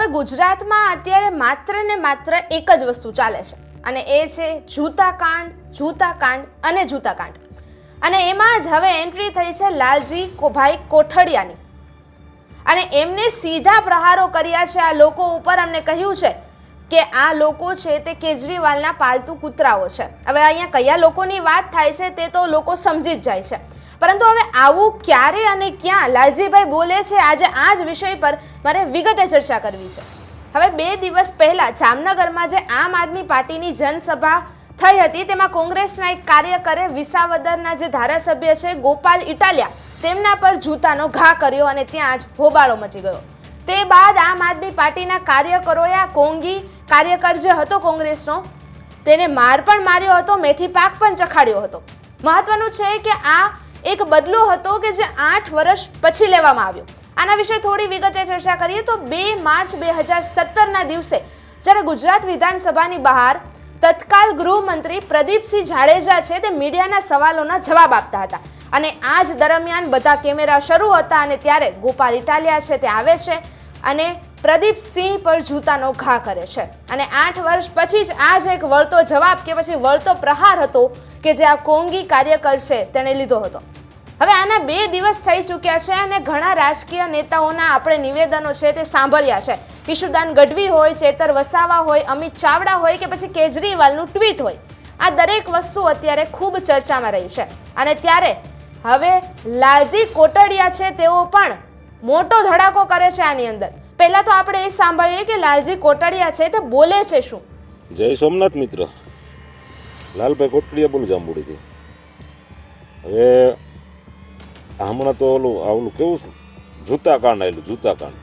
હવે ગુજરાતમાં અત્યારે માત્ર ને માત્ર એક જ વસ્તુ ચાલે છે. અને એ છે જૂતા કાંડ જૂતા કાંડ અને જૂતા કાંડ. અને એમાં જ હવે એન્ટ્રી થઈ છે લાલજી કોભાઈ કોઠડિયાની. અને એમને સીધા પ્રહારો કર્યા છે આ લોકો ઉપર. અમને કહ્યું છે કે આ લોકો છે તે કેજરીવાલના પાલતુ કૂતરાઓ છે. હવે અહીંયા કયા લોકોની વાત થાય છે તે તો લોકો સમજી જ જાય છે. પરંતુ હવે આવું ક્યારે અને ક્યાં લાલજીભાઈ બોલે છે આજે આ જ વિષય પર મારે વિગતે ચર્ચા કરવી છે. હવે બે દિવસ પહેલાં જામનગરમાં જે આમ આદમી પાર્ટીની જનસભા થઈ હતી તેમાં કોંગ્રેસના એક કાર્યકરે વિસાવદરના જે ધારાસભ્ય છે ગોપાલ ઇટાલિયા તેમના પર જૂતાનો ઘા કર્યો અને ત્યાં જ હોબાળો મચી ગયો. તે બાદ આમ આદમી પાર્ટીના કાર્યકરોએ કોંગી કાર્યકર જે હતો કોંગ્રેસનો, તેને માર પણ માર્યો હતો, મેથી પાક પણ ચખાડ્યો હતો. મહત્વનું છે કે આ એક બદલો હતો કે જે આઠ વર્ષ પછી લેવામાં આવ્યો. આના વિશે થોડી વિગતે ચર્ચા કરીએ તો બે માર્ચ બે હજાર સત્તરના દિવસે જ્યારે ગુજરાત વિધાનસભાની બહાર તત્કાલ ગૃહમંત્રી પ્રદીપસિંહ જાડેજા છે તે મીડિયાના સવાલોના જવાબ આપતા હતા. અને આ જ દરમિયાન બધા કેમેરા શરૂ હતા અને ત્યારે ગોપાલ ઇટાલિયા છે તે આવે છે અને પ્રદીપસિંહ પર જૂતાનો ઘા કરે છે. અને આઠ વર્ષ પછી જ આ જ એક વળતો જવાબ કે પછી વળતો પ્રહાર હતો કે જે આ કોંગી કાર્યકર છે તેણે લીધો હતો. હવે આના બે દિવસ થઈ ચૂક્યા છે અને ઘણા રાજકીય નેતાઓના આપણે નિવેદનો છે તે સાંભળ્યા છે. ઈશુદાન ગઢવી હોય, ચેતર વસાવા હોય, અમિત ચાવડા હોય કે પછી કેજરીવાલનું ટ્વીટ હોય. આ દરેક વસ્તુ અત્યારે ખૂબ ચર્ચામાં રહી છે. અને ત્યારે હવે લાલજી કોટડિયા છે, તેઓ પણ મોટો ધડાકો કરે છે આની અંદર. પહેલા તો આપણે એ સાંભળીએ કે લાલજી કોટડિયા છે, તે બોલે છે શું? જય સોમનાથ મિત્ર. લાલભાઈ કોટડીયા બોલું જાંબુડીથી હવે હમણાં તો ઓલું આવલું કેવું છે? જૂતા કાંડ આવેલું જૂતા કાંડ.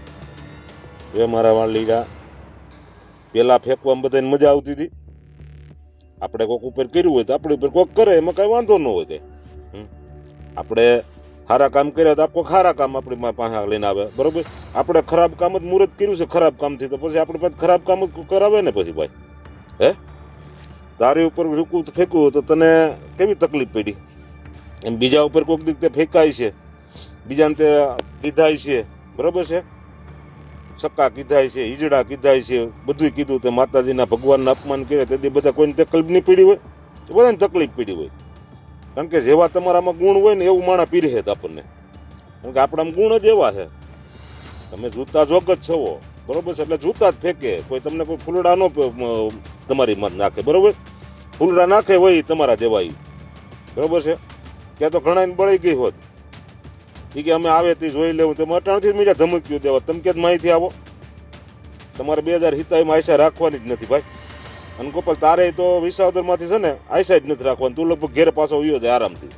એ મારા વાલીડા પેલા ફેંકવામાં બધાને મજા આવતી હતી. આપણે કોઈક ઉપર કર્યું હોય તો આપણી ઉપર કોક કરે, એમાં કાંઈ વાંધો ન હોય હમ. આપણે સારા કામ કર્યા તો આપકો સારા કામ આપણી પાસે લઈને આવે. બરોબર? આપણે ખરાબ કામ જ મુહૂર્ત કર્યું છે, ખરાબ કામથી તો પછી આપણે પાસે ખરાબ કામ જ કરાવે ને પછી ભાઈ? હે? તારી ઉપર રૂકવું ફેંકવું તો તને કેવી તકલીફ પડી? એમ બીજા ઉપર કોઈક દીક તે ફેંકાય છે, બીજાને તે કીધાય છે. બરોબર છે? સક્કા કીધાય છે, ઈજડા કીધાય છે બધું કીધું તે માતાજીના ભગવાનના અપમાન કરે તેથી બધા કોઈને તકલીફ નહીં પડી હોય? બધાને તકલીફ પડી હોય. કારણ કે જેવા તમારામાં ગુણ હોય ને એવું માણા પીરે આપણને. કારણ કે આપણામાં ગુણ જ એવા છે. તમે જૂતા જોગ જ છો. બરોબર છે? એટલે જૂતા જ ફેંકે. કોઈ તમને કોઈ ફૂલડા નો તમારી મત નાખે. બરોબર? ફૂલડા નાખે હોય તમારા જેવા એ બરોબર છે? ક્યાં તો ઘણા બળી ગઈ હોત. એ કે અમે આવે તે જોઈ લેવું. તમે અટાણથી મીડિયા ધમકીઓ દેવા. તમે ક્યાં માહિતી આવો તમારે બે હજાર હિતાઈમાં આશા રાખવાની જ નથી ભાઈ. અને ગોપાલ, તારે તો વિસાવદરમાંથી છે ને આઈ સાઈડ નથી રાખવાનું. તું લગભગ ઘેર પાછો વયો છે આરામથી.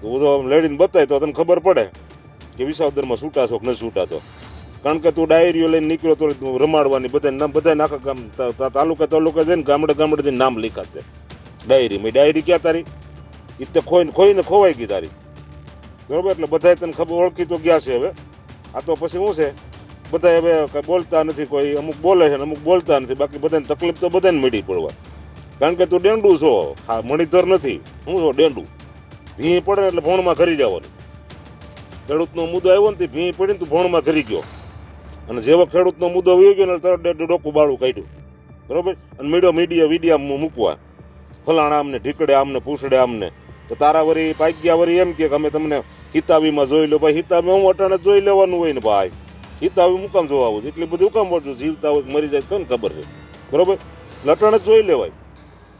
તું તો લડીને બતાય તો તને ખબર પડે કે વિસાવદરમાં છૂટા છો કે નથી છૂટાતો કારણ કે તું ડાયરીઓ લઈને નીકળ્યો તો રમાડવાની બધા નામ બધા નાખા ગામ તાલુકા તાલુકા જઈને ગામડે ગામડે જઈને નામ લીખાતે ડાયરીમાં. મેં ડાયરી ક્યાં તારી? એ તે ખોઈને ખોઈને ખોવાઈ ગઈ તારી. બરોબર? એટલે બધાય તને ખબર ઓળખી તો ગયા છે હવે. આ તો પછી શું છે? બધા હવે કઈ બોલતા નથી કોઈ, અમુક બોલે છે ને અમુક બોલતા નથી, બાકી બધાને તકલીફ તો બધાને મળી પડવા કારણ કે તું ડેંડું છો, હા, મણિધર નથી, હું છો ડેંડું. ભીં પડે એટલે ભોણમાં ઘરી જવાનું. ખેડૂતનો મુદ્દો આવ્યો ને તે ભીં પડીને તું ભોણમાં ઘરી ગયો. અને જેવો ખેડૂતનો મુદ્દો વયો ગયો ને તરત ડોકું બાળું કાઢ્યું. બરોબર? અને મીડિયો મીડિયા વીડિયા મૂકવા. ફલાણા આમને, ઢીકડે આમને, પૂછડે આમને. તો તારા વરી, પાગ્યા વરી એમ કે અમે તમને હિતાવીમાં જોઈ લો. ભાઈ હિતાવી હું અટાણે જોઈ લેવાનું હોય ને ભાઈ? હિતાવી મુકામ જોવા આવું એટલે બધું કામ પડતું જીવતા હોય મરી જાય કોને ખબર છે. બરોબર? લટણ જ જોઈ લેવાય.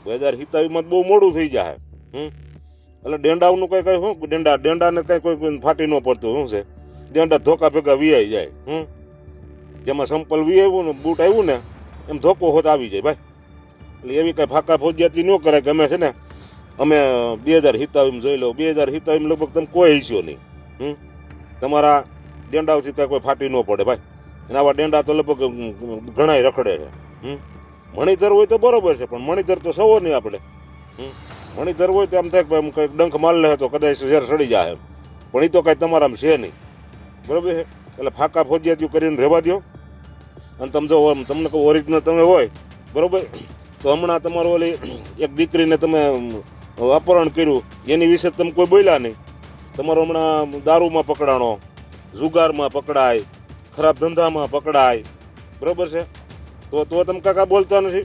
બે હજાર હિતાવીમાં બહુ મોડું થઈ જાય હમ? એટલે ડેંડાવનું કઈ કઈ શું? ડેંડા ડેંડાને કઈ કોઈ કોઈ ફાટી ન પડતું. શું છે? ડેંડા ધોકા ભેગા વિયાઈ જાય. હમ? જેમાં સંપલ વિયાવ્યું ને, બૂટ આવ્યું ને, એમ ધોકો હોત આવી જાય. ભાઈ. એટલે એવી કઈ ફાકા ફોજિયાતી ન કરાય કે અમે છે ને, અમે બે હજાર હિતાવીમાં જોઈ લો. બે હજાર હિતાવીમાં લગભગ તમે કોઈ હિસ્યો નહીં. હમ? તમારા ડેંડાઓથી ત્યાં કોઈ ફાટી ન પડે ભાઈ. અને આવા ડેંડા તો લગભગ ઘણાય રખડે છે. હમ? મણિધર હોય તો બરોબર છે, પણ મણિધર તો સવો નહીં આપણે. હમ? મણિધર હોય તો એમ થાય કે કંઈક ડંખ માલ લે તો કદાચ ઝેર સડી જાય પણ એ તો કાંઈ તમારામાં છે નહીં. બરોબર છે? એટલે ફાકા ફોજિયાતીઓ કરીને રહેવા દો અને તમે જો તમને કહું ઓરિજિનલ તમે હોય, બરોબર? તો હમણાં તમારું ઓલી એક દીકરીને તમે અપહરણ કર્યું. એની વિશે તમે કોઈ બોલ્યા નહીં. તમારો હમણાં દારૂમાં પકડાણો. જુગારમાં પકડાય, ખરાબ ધંધામાં પકડાય. બરોબર છે? તો તો તમે કાકા બોલતા નથી?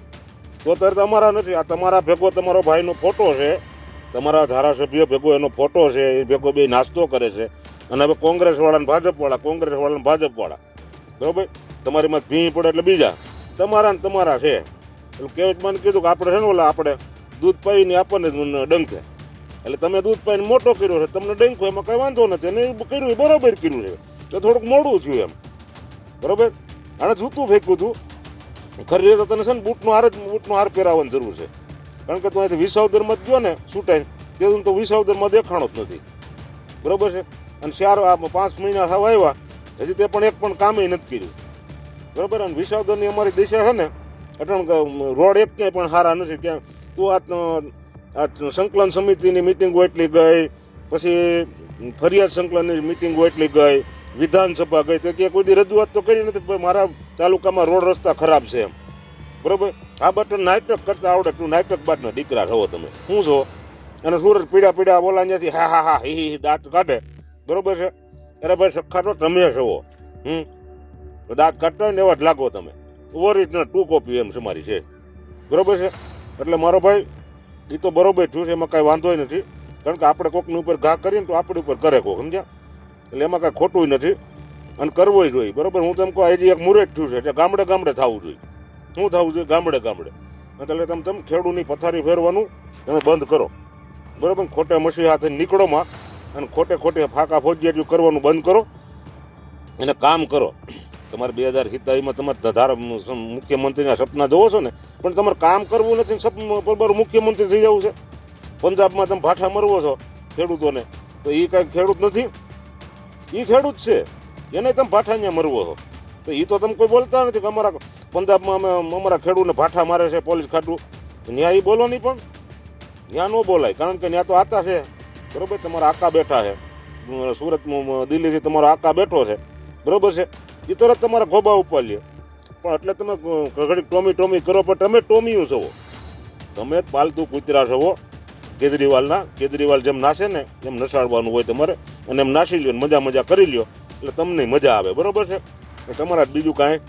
તો ત્યારે તમારા નથી. આ તમારા ભેગો તમારો ભાઈનો ફોટો છે. તમારા ધારાસભ્ય ભેગો એનો ફોટો છે. એ ભેગો બે નાસ્તો કરે છે. અને હવે કોંગ્રેસવાળાને ભાજપવાળા કોંગ્રેસવાળાને ભાજપવાળા. બરોબર? તમારી માં ભીં પડે એટલે બીજા. તમારા ને તમારા છે. એટલે કહેવત મને કીધું કે આપણે છે ને ઓલા, આપણે દૂધ પાઈને આપણને ડંખે એટલે તમે દૂધ પાઈને મોટો કર્યો છે, તમને ડંખો એમાં કઈ વાંધો નથી અને કર્યું બરોબર કર્યું છે. તો થોડુંક મોડું થયું એમ. બરાબર? આને જૂતું ફેંક્યું હતું. ખરી તો તને છે ને બૂટનો હાર જ, બૂટનો હાર પહેરાવવાની જરૂર છે. કારણ કે તું અહીંથી વિસાવદરમાં જ ગયો ને છૂટાઈને તે તો વિસાવદરમાં દેખાણો જ નથી. બરાબર છે? અને ચાર પાંચ મહિના સાવ આવ્યા, હજી તે પણ એક પણ કામે નથી કર્યું. બરાબર? અને વિસાવદરની અમારી દિશા છે ને એટલે રોડ એક ક્યાંય પણ સારા નથી ક્યાં તું આ આ સંકલન સમિતિની મિટિંગ એટલી ગઈ, પછી ફરિયાદ સંકલનની મિટિંગ એટલી ગઈ, વિધાનસભા ગઈ. તો કે કોઈ રજૂઆત તો કરી નથી ભાઈ મારા તાલુકામાં રોડ રસ્તા ખરાબ છે એમ. બરોબર? આ બટન નાટક કરતા આવડે તું નાટક બાદના દીકરા છો તમે. શું છો? અને સુરત પીડા પીડા બોલા ત્યાંથી હા હા હા, હિ, હી દાંત કાઢે. બરોબર છે? અરે ભાઈ, સખા તો તમે છો હમ? દાંત કાઢતા હોય ને એવા જ લાગો તમે. ઓરિજિનલ ટુ કોપી એમ તમારી છે. બરોબર છે? એટલે મારો ભાઈ એ તો બરોબર થયું છે, એમાં કાંઈ વાંધો નથી. કારણ કે આપણે કોકની ઉપર ઘા કરીએ ને તો આપણી ઉપર કરે કોક, સમજ્યા? એટલે એમાં કાંઈ ખોટું નથી. અને કરવું જોઈએ, બરોબર? હું તમને કહું હજી એક મુહૂર્ત થયું છે, એટલે ગામડે ગામડે થવું જોઈએ. શું થવું જોઈએ? ગામડે ગામડે. એટલે તમે તમે ખેડૂની પથારી ફેરવાનું, તમે બંધ કરો. બરોબર? ખોટે મસી હાથે નીકળોમાં અને ખોટે ખોટે ફાકા ફોજિયાત કરવાનું બંધ કરો. અને કામ કરો. તમારે બે હજાર સિત્તાવીસમાં તમારે ધારા મુખ્યમંત્રીના સપના જોવો છો ને, પણ તમારે કામ કરવું નથી ને સપ બરોબર મુખ્યમંત્રી થઈ જવું છે. પંજાબમાં તમે ભાઠા મરવો છો ખેડૂતોને, તો એ કાંઈ ખેડૂત નથી. એ ખેડૂત છે, એને તમે ભાઠા અહીંયા મરવો છો. તો એ તો તમે કોઈ બોલતા નથી કે અમારા પંજાબમાં અમે, અમારા ખેડૂતને ભાઠા મારે છે પોલીસ ખાટું. ત્યાં એ બોલો નહીં પણ. ત્યાં ન બોલાય, કારણ કે ત્યાં તો આતા છે. બરોબર, તમારા આકા બેઠા છે. સુરતમાં દિલ્હીથી તમારો આકા બેઠો છે. બરોબર છે? એ તરત તમારા ગોબા ઉપર લે પણ એટલે તમે ઘડી ટોમી ટોમી કરો, પણ તમે ટોમિયું છો તમે જ પાલતુ કૂતરા છો કેજરીવાલના, કેજરીવાલ જેમ નાશે ને, એમ નસાડવાનું હોય તમારે, અને એમ નાસી લ્યો મજા મજા કરી લ્યો, એટલે તમને મજા આવે. બરોબર છે? તમારા બીજું કાંઈ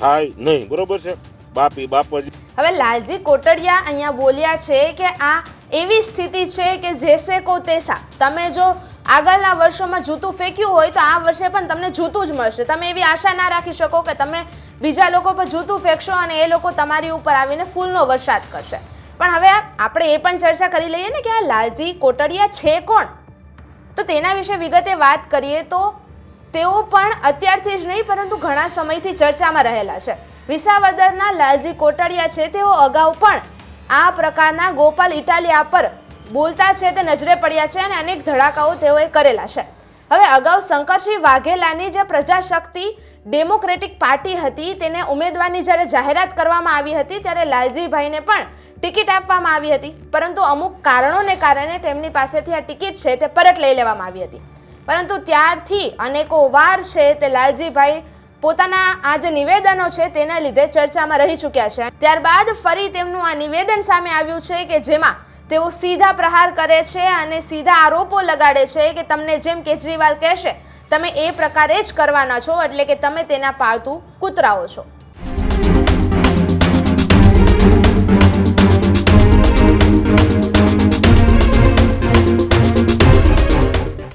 થાય નહીં. બરોબર છે? બાપી, બાપજી. હવે લાલજી કોટડિયા અહીંયા બોલ્યા છે કે આ એવી સ્થિતિ છે કે જેસે કો તેસા તમે જો આગળના વર્ષોમાં જૂતું ફેંક્યું હોય તો આ વર્ષે પણ તમને જૂતું જ મળશે. તમે એવી આશા ના રાખી શકો કે તમે બીજા લોકો પર જૂતું ફેંકશો અને એ લોકો તમારી ઉપર આવીને ફૂલનો વરસાદ કરશે. પણ હવે આપણે એ પણ ચર્ચા કરી લઈએ ને કે આ લાલજી કોટડિયા છે કોણ? તો તેના વિશે વિગતે વાત કરીએ તો તેઓ પણ અત્યારથી જ નહીં, પરંતુ ઘણા સમયથી ચર્ચામાં રહેલા છે. વિસાવદરના લાલજી કોટડિયા છે. તેઓ અગાઉ પણ આ પ્રકારના ગોપાલ ઇટાલિયા પર બોલતા છે તે નજરે પડ્યા છે અને અનેક ધડાકાઓ તેઓએ કરેલા છે. હવે અગાઉ શંકરસિંહ વાઘેલાની જે પ્રજાશક્તિ ડેમોક્રેટિક પાર્ટી હતી, તેને ઉમેદવારની જ્યારે જાહેરાત કરવામાં આવી હતી, ત્યારે લાલજીભાઈને પણ ટિકિટ આપવામાં આવી હતી. પરંતુ અમુક કારણોને કારણે તેમની પાસેથી આ ટિકિટ છે તે પરત લઈ લેવામાં આવી હતી. પરંતુ ત્યારથી અનેકો વાર છે તે લાલજીભાઈ પોતાના આ જે નિવેદનો છે તેના લીધે ચર્ચામાં રહી ચૂક્યા છે. ત્યારબાદ ફરી તેમનું આ નિવેદન સામે આવ્યું છે કે જેમાં તેઓ સીધા પ્રહાર કરે છે અને સીધા આરોપો લગાડે છે કે તમને જેમ કેજરીવાલ કહેશે, તમે એ પ્રકારે જ કરવાના છો, એટલે કે તમે તેના પાળતું કૂતરાઓ છો.